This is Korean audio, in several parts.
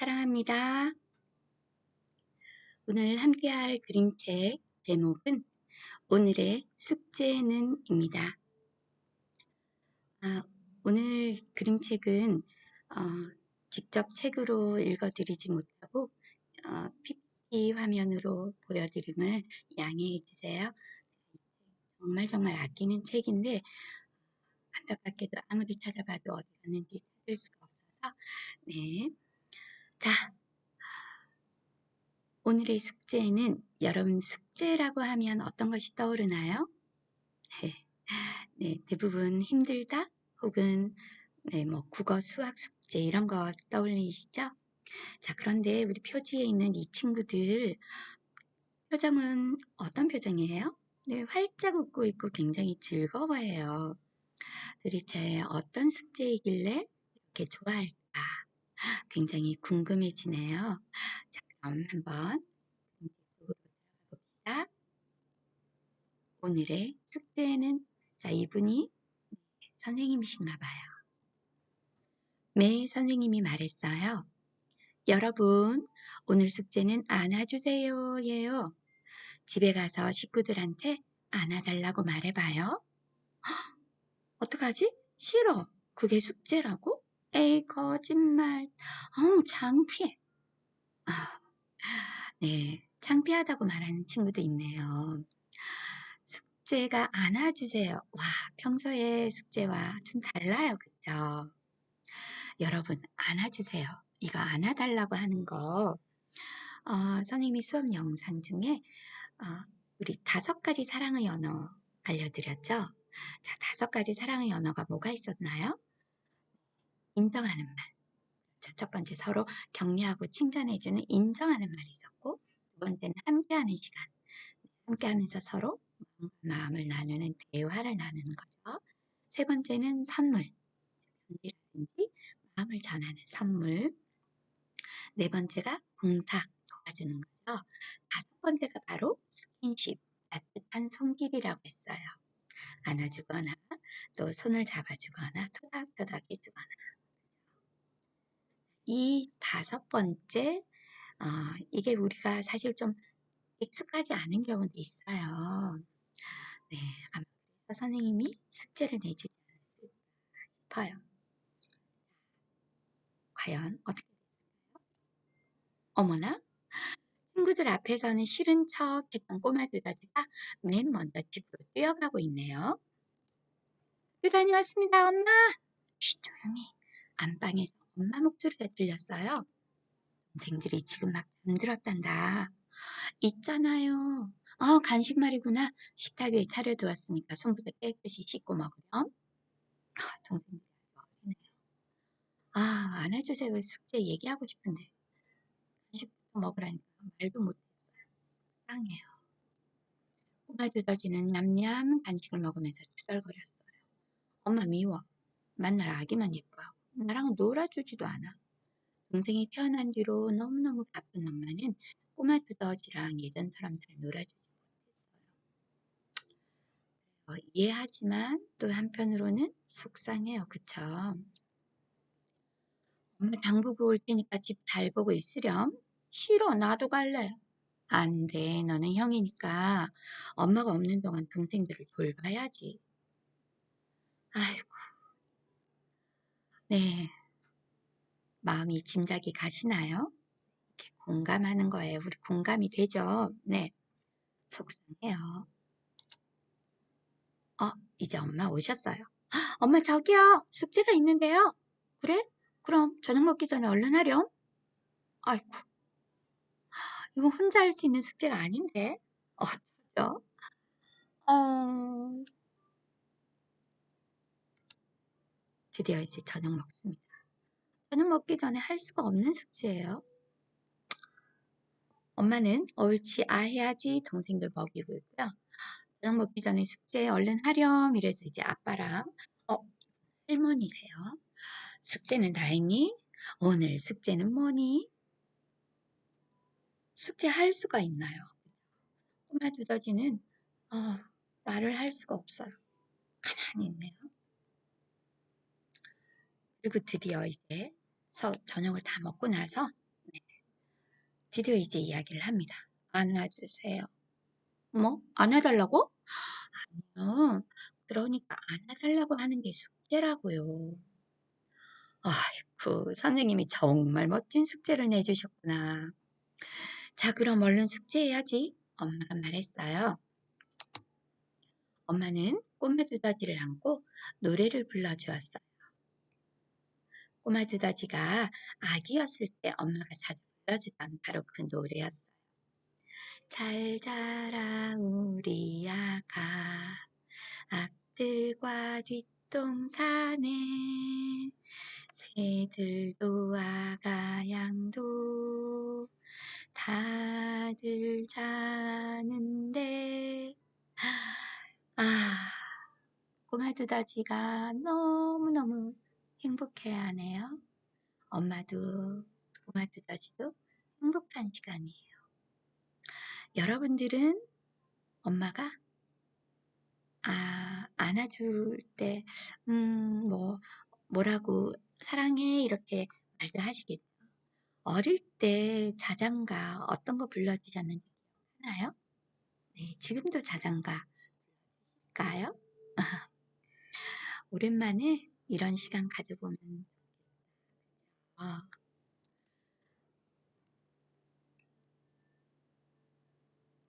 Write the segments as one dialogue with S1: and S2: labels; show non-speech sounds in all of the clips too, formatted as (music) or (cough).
S1: 사랑합니다. 오늘 함께할 그림책 제목은 오늘의 숙제는 입니다. 아, 오늘 그림책은 어, 직접 책으로 읽어드리지 못하고 어, PPT 화면으로 보여드림을 양해해 주세요. 정말 정말 아끼는 책인데 안타깝게도 아무리 찾아봐도 어디 갔는지 찾을 수가 없어서 네. 자, 오늘의 숙제는 여러분 숙제라고 하면 어떤 것이 떠오르나요? 네, 네 대부분 힘들다 혹은 네, 뭐 국어, 수학 숙제 이런 거 떠올리시죠? 자, 그런데 우리 표지에 있는 이 친구들 표정은 어떤 표정이에요? 네, 활짝 웃고 있고 굉장히 즐거워해요. 도대체 어떤 숙제이길래 이렇게 좋아할까? 굉장히 궁금해지네요. 자, 그럼 한번 속으로 들어가 봅시다. 오늘의 숙제는 자, 이분이 선생님이신가 봐요. 매 선생님이 말했어요. 여러분, 오늘 숙제는 안아주세요. 예요. 집에 가서 식구들한테 안아달라고 말해봐요. (gasps) 어떡하지? 싫어. 그게 숙제라고? 에이, 거짓말. 어, 창피해. 아, 네, 창피하다고 말하는 친구도 있네요. 숙제가 안아주세요. 와, 평소에 숙제와 좀 달라요. 그쵸? 여러분, 안아주세요. 이거 안아달라고 하는 거, 어, 선생님이 수업 영상 중에, 어, 우리 다섯 가지 사랑의 언어 알려드렸죠? 자, 다섯 가지 사랑의 언어가 뭐가 있었나요? 인정하는 말. 자, 첫 번째 서로 격려하고 칭찬해주는 인정하는 말이 있었고, 두 번째는 함께하는 시간. 함께하면서 서로 마음을 나누는 대화를 나누는 거죠. 세 번째는 선물. 편지라든지 마음을 전하는 선물. 네 번째가 봉사, 도와주는 거죠. 다섯 번째가 바로 스킨십, 따뜻한 손길이라고 했어요. 안아주거나 또 손을 잡아주거나 토닥토닥 해주거나 이 다섯 번째 어, 이게 우리가 사실 좀 익숙하지 않은 경우도 있어요. 네, 아마 그래서 선생님이 숙제를 내주지 않았을까 싶어요. 과연 어떻게 됐을까요? 어머나 친구들 앞에서는 싫은 척 했던 꼬마 두더지가 맨 먼저 집으로 뛰어가고 있네요. 유단이 왔습니다, 엄마! 쉬, 조용히. 안방에서 엄마 목소리가 들렸어요. 동생들이 지금 막 잠들었단다. 있잖아요. 어, 간식 말이구나. 식탁 위에 차려두었으니까 손부터 깨끗이 씻고 먹으렴. 아, 동생들이 어리네요. 아, 안아주세요. 숙제 얘기하고 싶은데. 간식부터 먹으라니까 말도 못했어요. 속상해요. 꼬마 두더지는 냠냠 간식을 먹으면서 투덜거렸어요. 엄마 미워. 만날 아기만 예뻐하고 나랑 놀아주지도 않아. 동생이 태어난 뒤로 너무너무 바쁜 엄마는 꼬마 두더지랑 예전처럼 잘 놀아주지 못했어요. 어, 이해하지만 또 한편으로는 속상해요. 그쵸? 엄마 장보고 올 테니까 집 잘 보고 있으렴. 싫어. 나도 갈래. 안 돼. 너는 형이니까 엄마가 없는 동안 동생들을 돌봐야지. 아이고. 네. 마음이 짐작이 가시나요? 이렇게 공감하는 거예요. 우리 공감이 되죠? 네. 속상해요. 어, 이제 엄마 오셨어요. 엄마 저기요. 숙제가 있는데요. 그래? 그럼 저녁 먹기 전에 얼른 하렴. 아이고. 이거 혼자 할 수 있는 숙제가 아닌데. 어쩌죠? 어... 드디어 이제 저녁 먹습니다. 저녁 먹기 전에 할 수가 없는 숙제예요. 엄마는 옳지 아 해야지 동생들 먹이고 있고요. 저녁 먹기 전에 숙제 얼른 하렴 이래서 이제 아빠랑 어 할머니세요. 숙제는 다 했니? 오늘 숙제는 뭐니? 숙제 할 수가 있나요? 꼬마 두더지는 어, 말을 할 수가 없어요. 가만히 있네요. 그리고 드디어 이제 서 저녁을 다 먹고 나서 드디어 이제 이야기를 합니다. 안아주세요. 뭐? 안아달라고? 아니요. 그러니까 안아달라고 하는 게 숙제라고요. 아이고, 선생님이 정말 멋진 숙제를 내주셨구나. 자, 그럼 얼른 숙제해야지. 엄마가 말했어요. 엄마는 꼬마 두더지를 안고 노래를 불러주었어요. 꼬마 두더지가 아기였을 때 엄마가 자주 불러주던 바로 그 노래였어요. 잘 자라 우리 아가 앞들과 뒷동산에 새들도 아가 양도 다들 자는데 아 꼬마 두더지가 너무너무 행복해하네요. 엄마도 꼬마 두더지도 행복한 시간이에요. 여러분들은 엄마가 아, 안아줄 때, 음, 뭐, 뭐라고, 사랑해, 이렇게 말도 하시겠죠. 어릴 때 자장가 어떤 거 불러주셨는지 기억나요? 네, 지금도 자장가 불러주실까요? (laughs) 오랜만에 이런 시간 가져보면 좋겠다.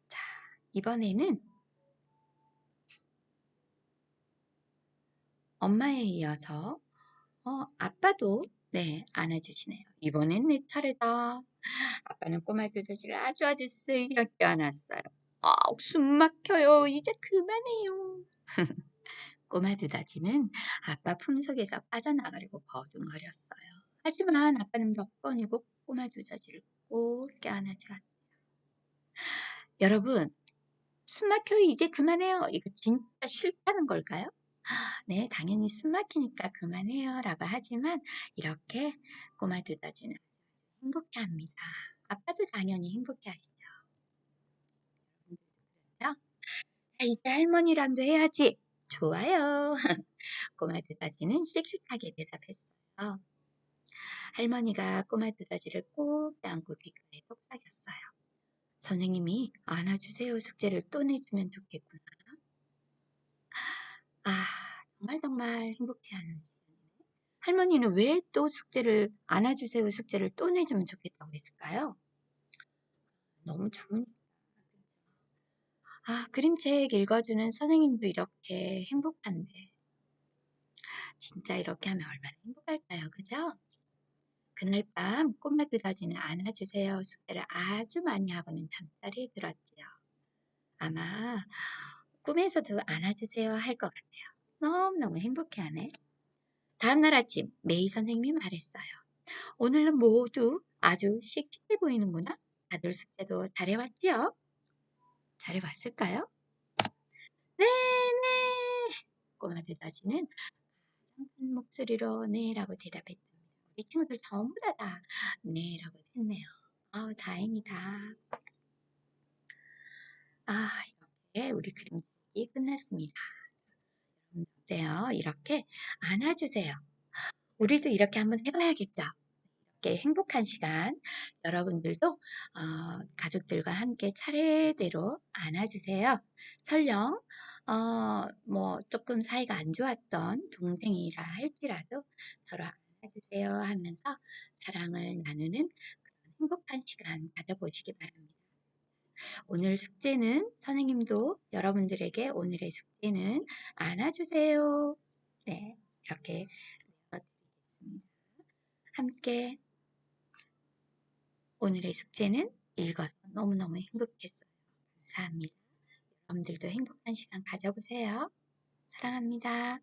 S1: 자, 이번에는 엄마에 이어서 어, 아빠도 네, 안아주시네요. 이번엔 내 차례다. 아빠는 꼬마 두더지를 아주 아주 세게 안았어요. 아, 숨 막혀요. 이제 그만해요. (laughs) 꼬마 두더지는 아빠 품속에서 빠져나가려고 버둥거렸어요. 하지만 아빠는 몇 번이고 꼬마 두더지를 꼭 껴안아주었죠. 여러분, 숨 막혀요. 이제 그만해요. 이거 진짜 싫다는 걸까요? 네, 당연히 숨 막히니까 그만해요. 라고 하지만 이렇게 꼬마 두더지는 행복해 합니다. 아빠도 당연히 행복해 하시죠. 자, 이제 할머니랑도 해야지. 좋아요. (laughs) 꼬마 두더지는 씩씩하게 대답했어요. 할머니가 꼬마 두더지를 꼭 안고 귓가에 속삭였어요. 선생님이 안아주세요 숙제를 또 내주면 좋겠구나. 아, 정말 정말 행복해하는 시간이네. 할머니는 왜 또 숙제를 안아주세요 숙제를 또 내주면 좋겠다고 했을까요? 너무 좋으니까. 아, 그림책 읽어주는 선생님도 이렇게 행복한데. 진짜 이렇게 하면 얼마나 행복할까요? 그죠? 그날 밤 꼬마 두더지는 안아주세요 숙제를 아주 많이 하고는 잠자리에 들었지요. 아마 꿈에서도 안아주세요 할 것 같아요. 너무너무 행복해하네. 다음날 아침 메이 선생님이 말했어요. 오늘은 모두 아주 씩씩해 보이는구나. 다들 숙제도 잘해왔지요? 잘해왔을까요? 네네. 꼬마 두더지는 가장 큰 목소리로 네라고 대답했답니다. 우리 친구들 전부 다, 다 네라고 했네요. 아우 다행이다. 아 이렇게 우리 그림책이 끝났습니다. 어때요? 이렇게 안아주세요. 우리도 이렇게 한번 해봐야겠죠? 이렇게 행복한 시간 여러분들도 어, 가족들과 함께 차례대로 안아주세요. 설령 어, 뭐 조금 사이가 안 좋았던 동생이라 할지라도 서로 안아주세요 하면서 사랑을 나누는 그런 행복한 시간 가져보시기 바랍니다. 오늘 숙제는 선생님도 여러분들에게 오늘의 숙제는 안아주세요. 네, 이렇게 내어드리겠습니다. 함께 오늘의 숙제는 읽어서 너무너무 행복했어요. 감사합니다. 여러분들도 행복한 시간 가져보세요. 사랑합니다.